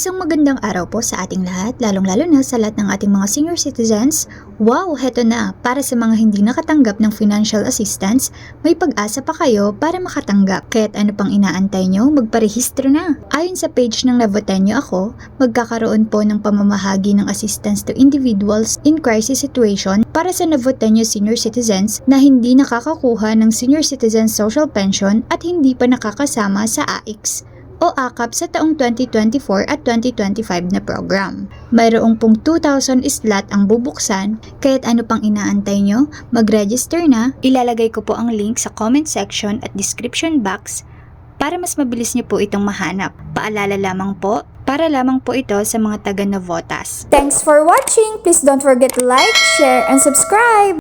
Isang magandang araw po sa ating lahat, lalong-lalo na sa lahat ng ating mga senior citizens. Wow, heto na! Para sa mga hindi nakatanggap ng financial assistance, may pag-asa pa kayo para makatanggap. Kaya't ano pang inaantay nyo, magparehistro na! Ayon sa page ng Navotenyo ako, magkakaroon po ng pamamahagi ng assistance to individuals in crisis situation para sa Navotenyo senior citizens na hindi nakakakuha ng senior citizen social pension at hindi pa nakakasama sa AIX o AKAP sa taong 2024 at 2025 na program. Mayroong pong 2,000 slot ang bubuksan, kaya't ano pang inaantay nyo? Mag-register na, ilalagay ko po ang link sa comment section at description box para mas mabilis nyo po itong mahanap. Paalala lamang po, para lamang po ito sa mga taga Navotas. Thanks for watching! Please don't forget to like, share, and subscribe!